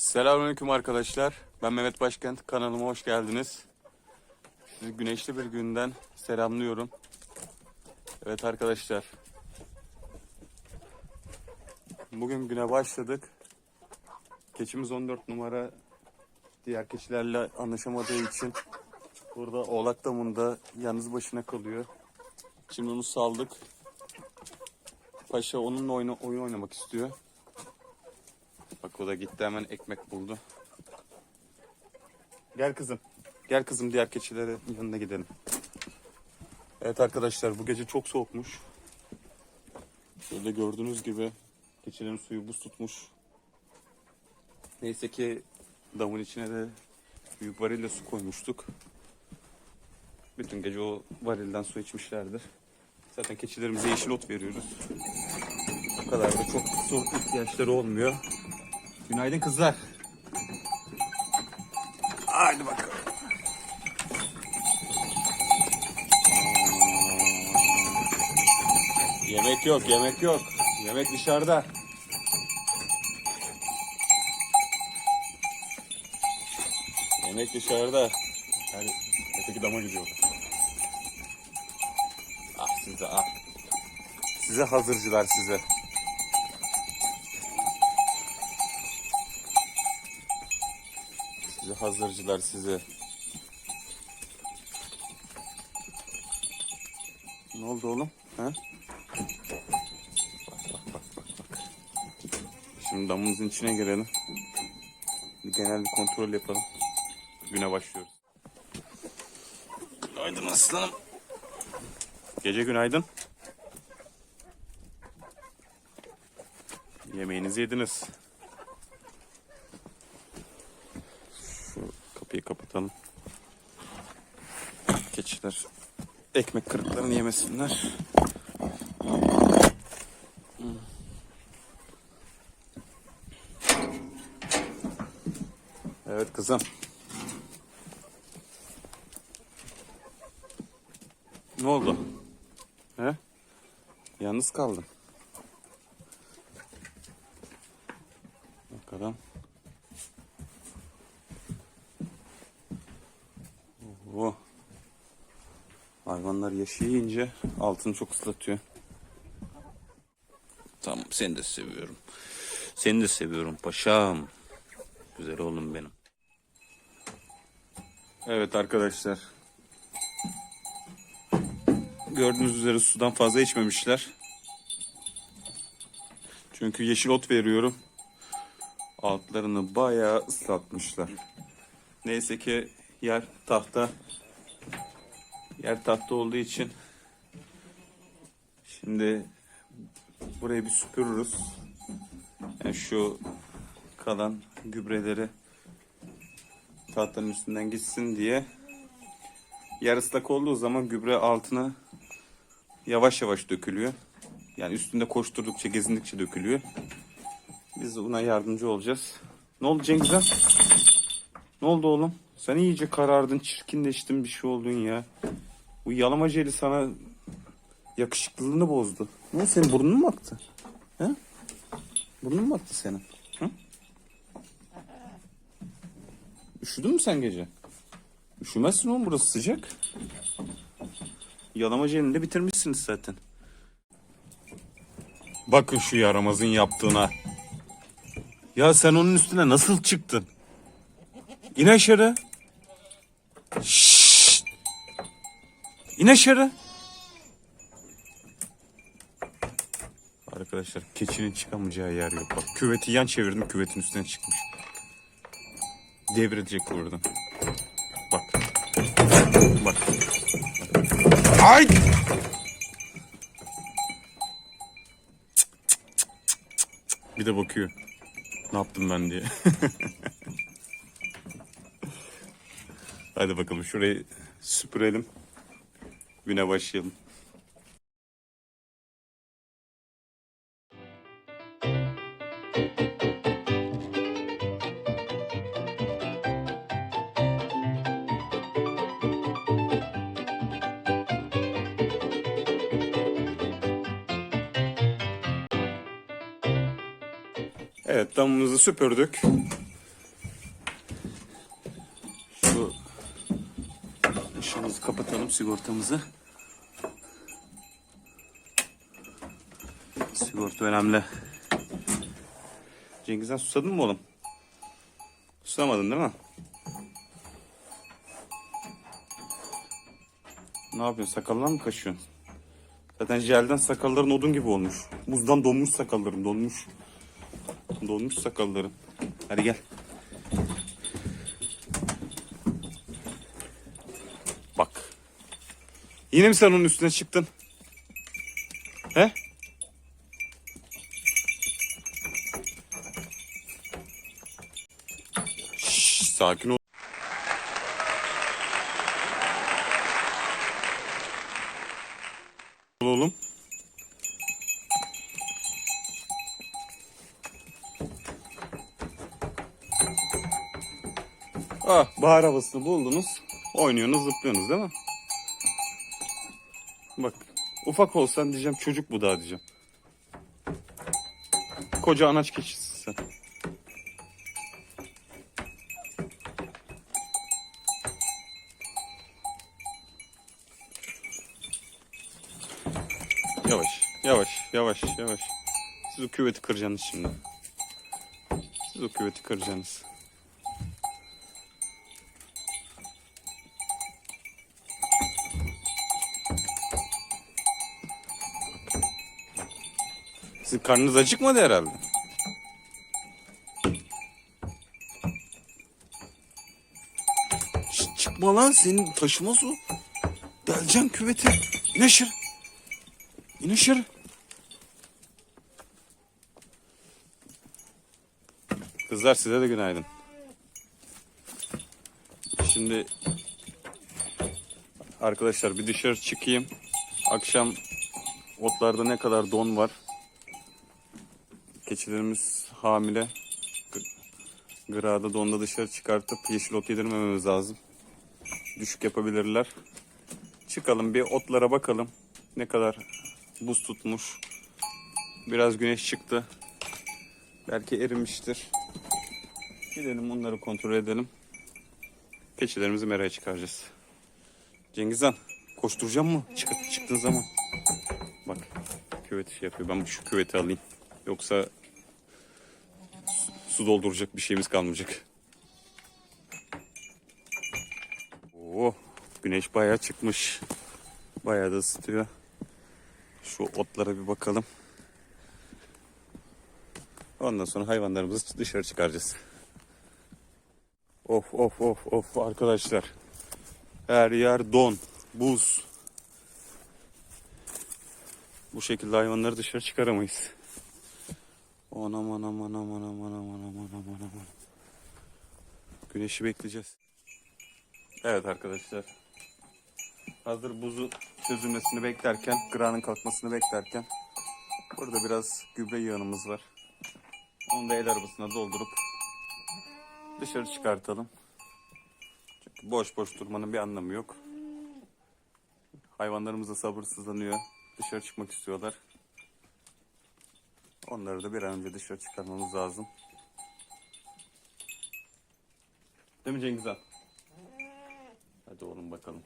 Selamünaleyküm arkadaşlar. Ben Mehmet Başkent. Kanalıma hoş geldiniz. Sizi güneşli bir günden selamlıyorum. Evet arkadaşlar. Bugün güne başladık. Keçimiz 14 numara diğer keçilerle anlaşamadığı için burada Oğlak Damı'nda yalnız başına kalıyor. Şimdi onu saldık. Paşa onunla oyun oynamak istiyor. O da gitti hemen ekmek buldu. Gel kızım. Gel kızım diğer keçilere yanına gidelim. Evet arkadaşlar bu gece çok soğukmuş. Şöyle gördüğünüz gibi keçilerin suyu buz tutmuş. Neyse ki damın içine de büyük varille su koymuştuk. Bütün gece o varilden su içmişlerdir. Zaten keçilerimize yeşil ot veriyoruz. O kadar da çok su ihtiyaçları olmuyor. Günaydın kızlar. Haydi bakalım. Yemek yok, yemek yok. Yemek dışarıda. Yemek dışarıda. Yani öteki dama gidiyor. Ah size ah. Size hazırcılar size. Hazırcılar size. Ne oldu oğlum? Ha? Bak bak bak bak bak. Şimdi damımızın içine girelim. Bir genel bir kontrol yapalım. Güne başlıyoruz. Günaydın aslanım. Gece günaydın. Yemeğinizi yediniz. Şu kapıyı kapatalım. Keçiler ekmek kırıklarını yemesinler. Evet kızım. Ne oldu? He? Yalnız kaldım. Bakalım. Oo. Hayvanlar yaşayınca altını çok ıslatıyor. Tamam seni de seviyorum. Seni de seviyorum paşam. Güzel oğlum benim. Evet arkadaşlar. Gördüğünüz üzere sudan fazla içmemişler. Çünkü yeşil ot veriyorum. Altlarını bayağı ıslatmışlar. Neyse ki yer tahta. Yer tahta olduğu için şimdi burayı bir süpürürüz. Yani şu kalan gübreleri tahtanın üstünden gitsin diye yer ıslak olduğu zaman gübre altına yavaş yavaş dökülüyor. Yani üstünde koşturdukça, gezindikçe dökülüyor. Biz de buna yardımcı olacağız. Ne oldu Cengiz'e? Ne oldu oğlum? Sen iyice karardın, çirkinleştin bir şey oldun ya. Bu yalamacı eli sana yakışıklılığını bozdu. Ne senin burnun mu aktı? He? Burnun mu aktı senin? Hı? Üşüdün mü sen gece? Üşümezsin oğlum burası sıcak. Yalamacı elini de bitirmişsiniz zaten. Bakın şu yaramazın yaptığına. Ya sen onun üstüne nasıl çıktın? İn aşağı. Şşşt. İn aşağı. Arkadaşlar keçinin çıkamayacağı yer yok. Bak küveti yan çevirdim küvetin üstüne çıkmış. Devrilecek buradan. Bak. Bak. Ay! Bir de bakıyor. Ne yaptım ben diye. Hadi bakalım şurayı süpürelim güne başlayalım. Evet damımızı süpürdük. Şu ışığımızı kapatalım sigortamızı. Sigorta önemli. Cengizhan susadın mı oğlum? Susamadın değil mi? Ne yapıyorsun? Sakallar mı kaşıyorsun? Zaten jelden sakalların odun gibi olmuş. Muzdan donmuş sakalların, donmuş. Donmuş sakalların. Hadi gel. Bak. Yine mi sen onun üstüne çıktın? He? Şşş, sakin ol. Oğlum. Ah, bahar havasını buldunuz. Oynuyorsunuz, zıplıyorsunuz değil mi? Bak, ufak olsan diyeceğim çocuk bu daha diyeceğim. Koca anaç keçisin sen. Yavaş, yavaş, yavaş, yavaş. Siz o küveti kıracaksınız şimdi. Siz o küveti kıracaksınız. Sizin karnınız acıkmadı herhalde. Şşt, çıkma lan senin taşımaz o. Deleceksin küveti. İn aşağı. İn. Kızlar size de günaydın. Şimdi arkadaşlar bir dışarı çıkayım. Akşam otlarda ne kadar don var. Keçilerimiz hamile. G- Gırada donda dışarı çıkartıp yeşil ot yedirmememiz lazım. Düşük yapabilirler. Çıkalım bir otlara bakalım. Ne kadar buz tutmuş. Biraz güneş çıktı. Belki erimiştir. Gidelim onları kontrol edelim. Keçilerimizi meraya çıkaracağız. Cengizhan koşturacağım mı? Çık, çıktığın zaman. Bak küveti şey yapıyor. Ben şu küveti alayım. Yoksa su, su dolduracak bir şeyimiz kalmayacak. Oo, güneş bayağı çıkmış. Bayağı da ısıtıyor. Şu otlara bir bakalım. Ondan sonra hayvanlarımızı dışarı çıkaracağız of of of of arkadaşlar. Her yer don, buz. Bu şekilde hayvanları dışarı çıkaramayız. Anam anam anam anam anam anam anam anam. Güneşi bekleyeceğiz. Evet arkadaşlar. Hazır buzu çözülmesini beklerken, gıranın kalkmasını beklerken burada biraz gübre yağınımız var. Onu da el arabasına doldurup dışarı çıkartalım. Çünkü boş boş durmanın bir anlamı yok. Hayvanlarımız da sabırsızlanıyor. Dışarı çıkmak istiyorlar. Onları da bir an önce dışarı çıkarmamız lazım. Değil mi Cengiz? Hadi oğlum bakalım.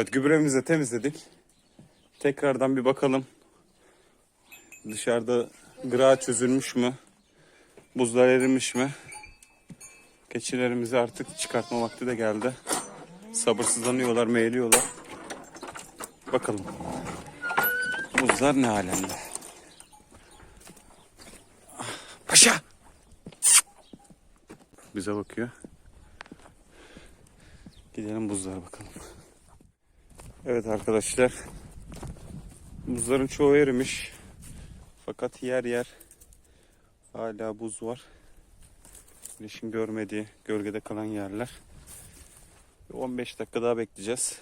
Evet gübremizi de temizledik. Tekrardan bir bakalım. Dışarıda gıra çözülmüş mü? Buzlar erimiş mi? Keçilerimizi artık çıkartma vakti de geldi. Sabırsızlanıyorlar, meyliyorlar. Bakalım. Buzlar ne alemde? Paşa! Bize bakıyor. Gidelim buzlara bakalım. Evet arkadaşlar. Buzların çoğu erimiş. Fakat yer yer hala buz var. Güneşin görmediği gölgede kalan yerler. Bir 15 dakika daha bekleyeceğiz.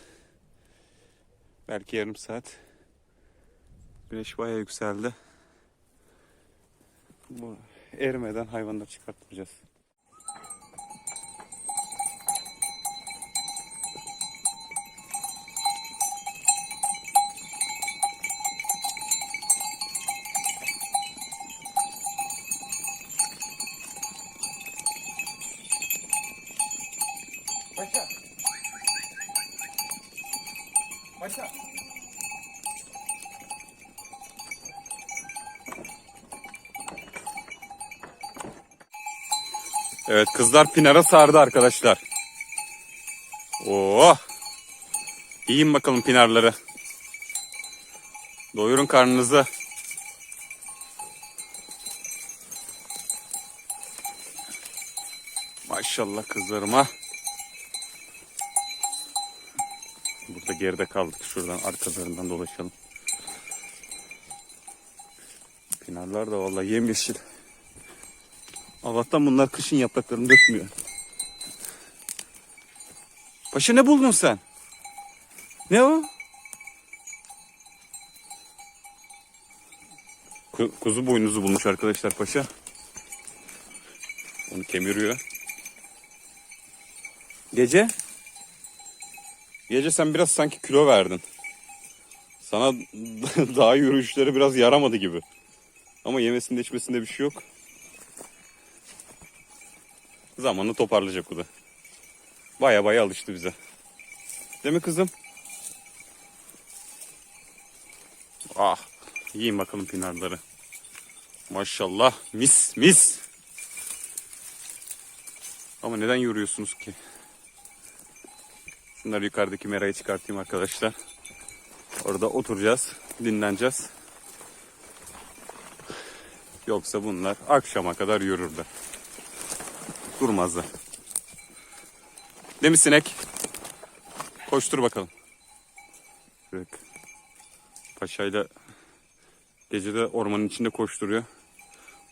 Belki yarım saat. Güneş bayağı yükseldi. Bu erimeden hayvanları çıkartacağız. Evet kızlar Pinar'a sardı arkadaşlar. Oo. Yiyin bakalım Pinarları. Doyurun karnınızı. Maşallah kızlarıma. Burada geride kaldık. Şuradan arkalarından dolaşalım. Pinarlar da vallahi yemyeşil. Allah'tan bunlar kışın yapraklarını dökmüyor. Paşa ne buldun sen? Ne o? Ku- kuzu boynuzu bulmuş arkadaşlar paşa. Onu kemiriyor. Gece? Gece sen biraz sanki kilo verdin. Sana daha yürüyüşleri biraz yaramadı gibi. Ama yemesinde içmesinde bir şey yok. Zamanla toparlayacak bu da. Baya baya alıştı bize. Değil mi kızım? Ah. Yiyin bakalım pinarları. Maşallah. Mis mis. Ama neden yoruyorsunuz ki? Şunları yukarıdaki merayı çıkartayım arkadaşlar. Orada oturacağız. Dinleneceğiz. Yoksa bunlar akşama kadar yürürler. Durmazlar. Değil mi sinek? Koştur bakalım. Bak. Paşayla gecede ormanın içinde koşturuyor.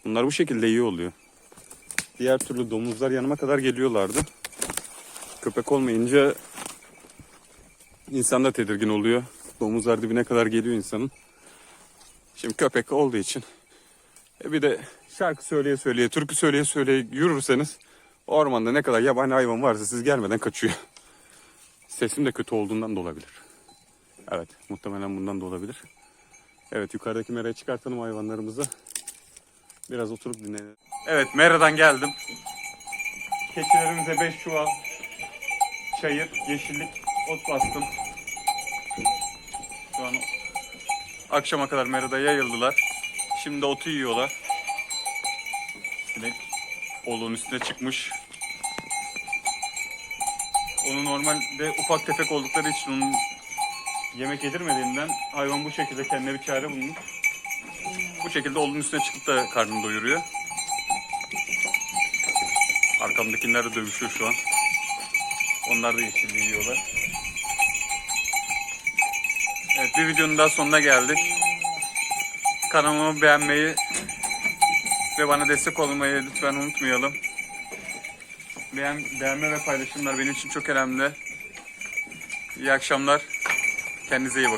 Bunlar bu şekilde iyi oluyor. Diğer türlü domuzlar yanıma kadar geliyorlardı. Köpek olmayınca insan da tedirgin oluyor. Domuzlar dibine kadar geliyor insanın. Şimdi köpek olduğu için e bir de şarkı söyleye söyleye, türkü söyleye söyleye yürürseniz ormanda ne kadar yabani hayvan varsa siz gelmeden kaçıyor. Sesim de kötü olduğundan da olabilir. Evet, muhtemelen bundan da olabilir. Evet, yukarıdaki meraya çıkartalım hayvanlarımızı. Biraz oturup dinleyelim. Evet, meradan geldim. Keçilerimize 5 çuval çayır, yeşillik, ot bastım. Şu an akşama kadar merada yayıldılar. Şimdi otu yiyorlar. Sinek oluğun üstüne çıkmış. Onu normalde ufak tefek oldukları için onun yemek yedirmediğinden hayvan bu şekilde kendine bir çare bulmuş. Bu şekilde oluğun üstüne çıkıp da karnını doyuruyor. Arkamdakiler de dövüşüyor şu an. Onlar da yeşilliği yiyorlar. Evet bir videonun daha sonuna geldik. Kanalımı beğenmeyi ve bana destek olmayı lütfen unutmayalım. Beğen, beğenme ve paylaşımlar benim için çok önemli. İyi akşamlar. Kendinize iyi bakın.